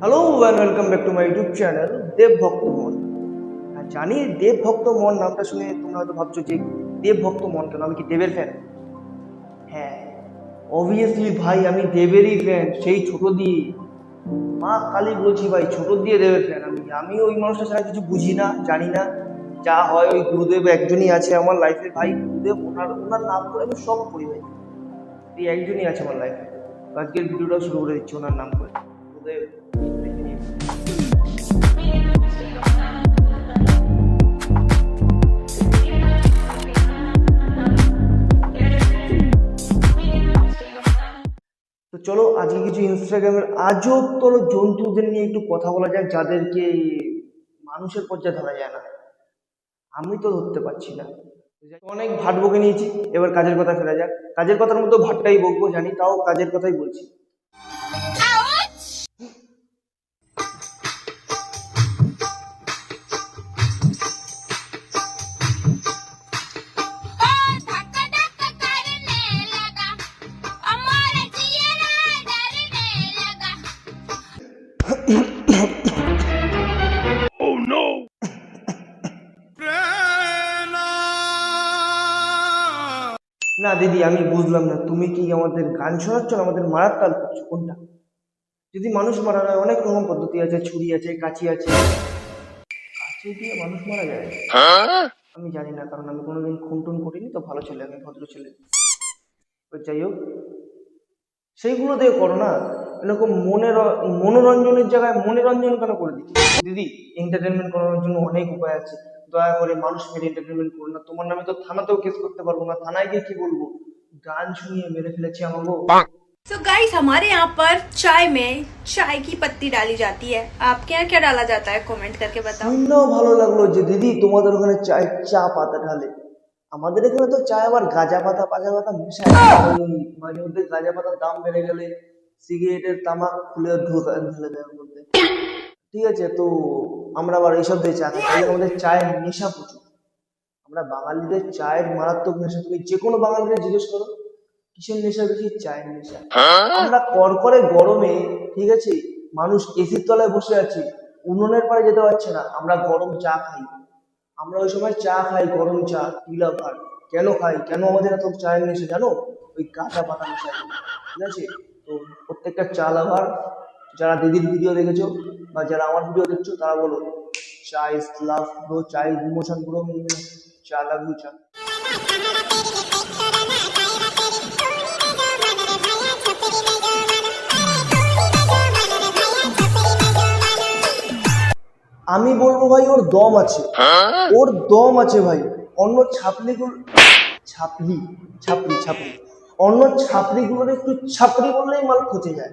Hello and welcome back to my YouTube channel দেব ভক্ত মন জানি দেব ভক্ত মন নামটা শুনে তোমরা হয়তো ভাবছ যে দেব ভক্ত মন কেন? আমি কি দেবের ফ্যান হ্যাঁ অবভিয়াসলি ভাই, আমি দেবেরই ফ্যান সেই ছোট দিয়ে। মা কালী বলছি ভাই, ছোট দিয়ে দেবের ফ্যান আমি। আমি ওই মানুষটা ছাড়া কিছু বুঝি না, জানি না। যা হয় ওই গুরুদেব একজনই আছে আমার লাইফে ভাই, গুরুদেব, ওনার ওনার নাম করে আমি সব করি ভাই। এই একজনই আছে আমার লাইফে আজকের ভিডিওটা শুরু করে দিচ্ছি, ওনার নাম করে। তো চলো, আজকে কিছু ইনস্টাগ্রামের আজবতর জন্তুদের নিয়ে একটু কথা বলা যাক, যাদেরকে মানুষের পর্যায়ে ধরা যায় না। আমি তো ধরতে পারছি না। অনেক ভাট বকে নিয়েছি, এবার কাজের কথা ফেরা যাক। কাজের কথার মধ্যে ভাটটাই বকবো, জানি তাও কাজের কথাই বলছি। না, দিদি, আমি বুঝলাম না। তুমি কি আমাদের গান শোনাচ্ছ না? আমাদের মারার তাল করছ। কোনটা? যদি মানুষ মারা হয় অনেক রকম পদ্ধতি আছে। ছুরি আছে, কাঁচি আছে। কাঁচি দিয়ে মানুষ মারা যায়? আমি জানি না, কারণ আমি কোনোদিন খুন টুন করিনি তো, ভালো ছেলে, আমি ভদ্র ছেলে। যাই হোক, সেইগুলো দিয়ে করো না। এরকম মনের, মনোরঞ্জনের জায়গায় মনোরঞ্জন কেন করে দিচ্ছি? দিদি এন্টারটেনমেন্ট করানোর জন্য অনেক উপায় আছে। দয়া করে মানুষ মেরে এন্টারটেনমেন্ট করো না তোমার নামে তো থানাতেও কেস করতে পারবো না থানায় গিয়ে কি বলবো গান শুনিয়ে মেরে ফেলেছি আমাকে सो गाइस हमारे यहाँ पर चाय में चाय की पत्ती डाली जाती है आपके यहाँ क्या डाला जाता है कमेंट करके बताओ শুনলেও ভালো লাগলো যে দিদি তোমাদের ওখানে চায় চা পাতা ঢালে আমাদের এখানে তো চায় আবার গাঁজা পাতা পাজা পাতা মিশায় ওই মাঝে মধ্যে গাঁজা পাতার দাম বেড়ে গেলে সিগারেটের তামাক খুলে ঢোকা ঢেলে দেয় ওর মধ্যে ঠিক আছে, তো আমরা আবার এইসব দিয়ে চা খাই। আমাদের চায়ের নেশা প্রচুর। আমরা বাঙালিদের চায়ের মারাত্মক নেশা। তুমি যে কোনো বাঙালিদের জিজ্ঞেস করো, কিসের নেশা বেশি? চায়ের নেশা। আমরা করকরে গরমে, ঠিক আছে, মানুষ এসির তলায় বসে আছে, উনুনের পাড়ে যেতে পারছে না। আমরা গরম চা খাই। আমরা ওই সময় চা খাই, গরম চা পিলা ভাত। কেন খাই? কেন আমাদের এত চায়ের নেশা? জানো? ওই কাঁচা পাতা নেশা। ঠিক আছে? তো প্রত্যেকটা চা লাভার যারা দিদির ভিডিও দেখেছ বা যারা আমার ভিডিও দেখছ, তারা বলো cha is love bro emotion bro cha love you চা। আমি বলব ভাই, ওর দম আছে। ওর দম আছে ভাই। অন্য ছাপলিগুলো ছাপলি ছাপলি ছাপলি অন্য ছাপড়িগুলোর একটু ছাপড়ি বললেই মাল খচে যায়।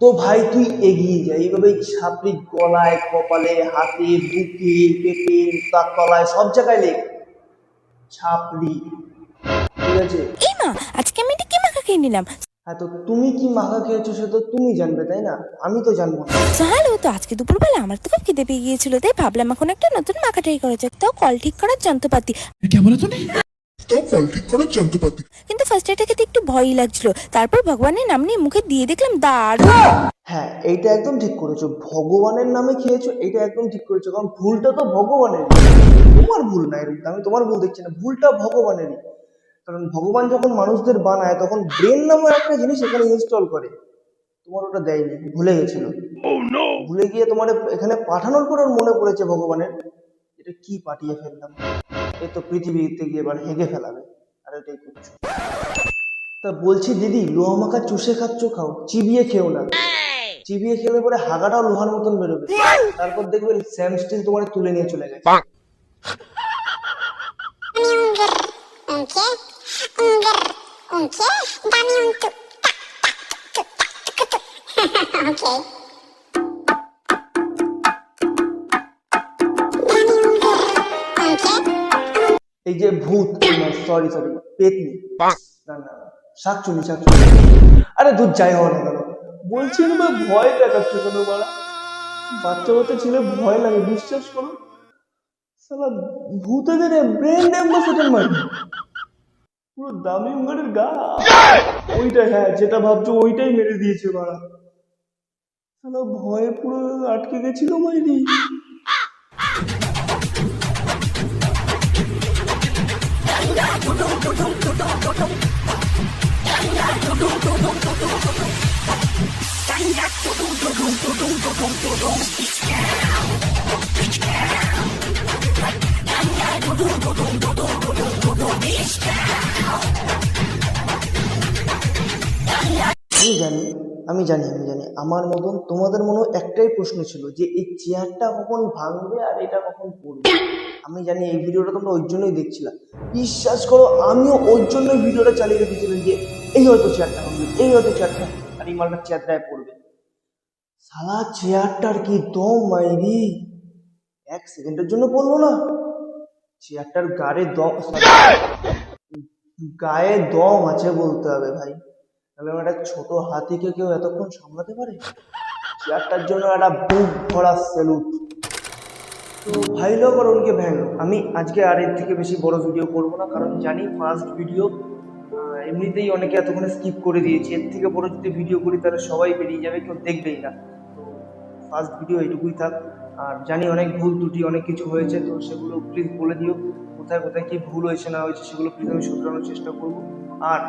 তো ভাই তুই এগিয়ে যা। এইভাবে ছাপড়ি গলায় কপালে হাতে বুকে পেটে তার তলায় সব জায়গায় লেখ। ছাপড়ি। ঠিক আছে? আজকে আমি কি মাখা খেয়ে নিলাম। হ্যাঁ তো তুমি কি মাখা খেয়েছো সে তো তুমি জানবে তাই না? আমি তো জানব জানো তো আজকে দুপুরবেলা আমার তো খুব খিদে পেয়ে গিয়েছিল। তাই ভাবলাম এখন একটা নতুন মাখা ট্রাই করা যাক। তাও কল ঠিক করার যন্ত্রপাতি। কেমন তুমি? স্তব ফল ঠিক করার যন্ত্রপাতি কিন্তু ফার্স্ট এটা খেতে একটু ভয়ই লাগছিল। তারপর ভগবানের নাম নিয়ে মুখে দিয়ে দেখলাম দারুণ হ্যাঁ এইটা একদম ঠিক করেছ। ভগবানের নামে খেয়েছো এটা একদম ঠিক করেছ। কারণ ভুলটা তো ভগবানের তোমার ভুল না এরকম। আমি তোমার ভুল দেখছি না। ভুলটা ভগবানেরই। কারণ ভগবান যখন মানুষদের বানায় তখন ব্রেন নামের একটা জিনিস এখানে ইনস্টল করে। তোমার ওটা দেয়নি ভুলে গেছিল। oh, ভুলে গিয়ে তোমার এখানে পাঠানোর পর ওর মনে পড়েছে ভগবানের। এটা কি পাঠিয়ে ফেললাম? এ তো পৃথিবীতে গিয়ে এবার হেগে ফেলাবে আর এটাই করছ তা বলছি দিদি লোহা মাখা চুষে খাচ্ছ খাও চিবিয়ে খেও না চিবিয়ে খেলে পরে হাগাটাও লোহার মতন বেরোবে তারপর দেখবে স্যাম স্টিল তোমার তুলে নিয়ে চলে গেছে Unke, এই যে ভূত সরি সরি পেতনি। না না শাকচুনি শাকচুনি আরে দুধ যাই হওয়া না কেন বলছি না ভাই, ভয় দেখাচ্ছ কেন বাড়া? বাচ্চা বাচ্চা ছেলে ভয় লাগে বিশ্বাস করো? সালা ভূতেদের ব্রেন অ্যাম্বাসেডার মারি পুরো দামি উঙ্গারের গা। ওইটা হ্যাঁ যেটা ভাবছ ওইটাই মেরে দিয়েছে বাড়া। সালা ভয়ে পুরো আটকে গেছিল মাইরি। আমি জানি আমি জানি আমি জানি। আমার মতন তোমাদের মনে একটাই প্রশ্ন ছিল যে এই চেয়ারটা কখন ভাঙবে আর এটা কখন পড়বে? আমি জানি এই ভিডিওটা তোমরা ওই জন্যই দেখছিলাম বিশ্বাস করো, আমিও ওই জন্যই ভিডিওটা চালিয়ে রেখেছিলাম যে, এই হয়তো চেয়ারটা ভাঙবে এই হয়তো চেয়ারটা আর এই মালটা চেয়ারটায় পড়বে সালা চেয়ারটার কি দম, মাইরি? এক সেকেন্ডের জন্য পড়ল না। চেয়ারটার গায়ে দম গায়ে দম আছে বলতে হবে ভাই। তাহলে একটা ছোট হাতিকে কেউ এতক্ষণ সামলাতে পারে? চেয়ারটার জন্য একটা বুক ভরা স্যালুট তো ভাই লোক আর উনকে ভ্যান। আমি আজকে আর এর থেকে বেশি বড় ভিডিও করব না, কারণ জানি ফার্স্ট ভিডিও এমনিতেই অনেকে এতক্ষণে স্কিপ করে দিয়েছে। এর থেকে বড় যদি ভিডিও করি, তাহলে সবাই বেরিয়ে যাবে, কেউ দেখবেই না। তো ফার্স্ট ভিডিও এইটুকুই থাক। আর জানি অনেক ভুল ত্রুটি, অনেক কিছু হয়েছে, তো সেগুলো প্লিজ বলে দিও। কোথায় কোথায় কি ভুল হয়েছে, না হয়েছে, সেগুলো প্লিজ আমি শুধরানোর চেষ্টা করব। আর,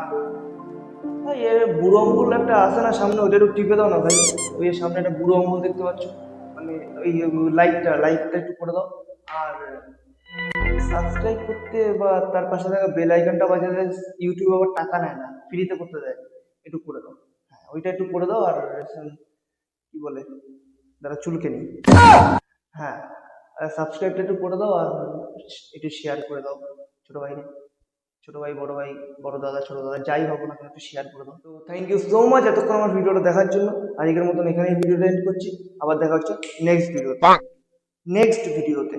ভাই, এ বুড়ো আঙ্গুল একটা আসে না, সামনে একটু টিপে দাও না ভাই। ওই সামনে একটা বুড়ো আঙ্গুল দেখতে পাচ্ছ? ওই লাইটটা লাইটটা একটু করে দাও। আর সাবস্ক্রাইব করতে বা তার পাশে থাকা বেল আইকনটা বাজাতে ইউটিউব আবার টাকা নেয় না ফ্রিতে করতে দেয়। একটু করে দাও। হ্যাঁ ওইটা একটু করে দাও আর, কি বলে যারা চুলকে নি হ্যাঁ সাবস্ক্রাইবটা একটু করে দাও আর, একটু শেয়ার করে দাও, ছোট ভাইরে ছোট ভাই বড় ভাই বড় দাদা ছোট দাদা যাই হোক না একটু শেয়ার করে দাও। তো থ্যাংক ইউ সো মাচ এতক্ষণ আমার ভিডিওটা দেখার জন্য। আজকের মতন এখানেই ভিডিওটা এন্ড করছি। আবার দেখা হচ্ছে নেক্সট ভিডিওতে নেক্সট ভিডিওতে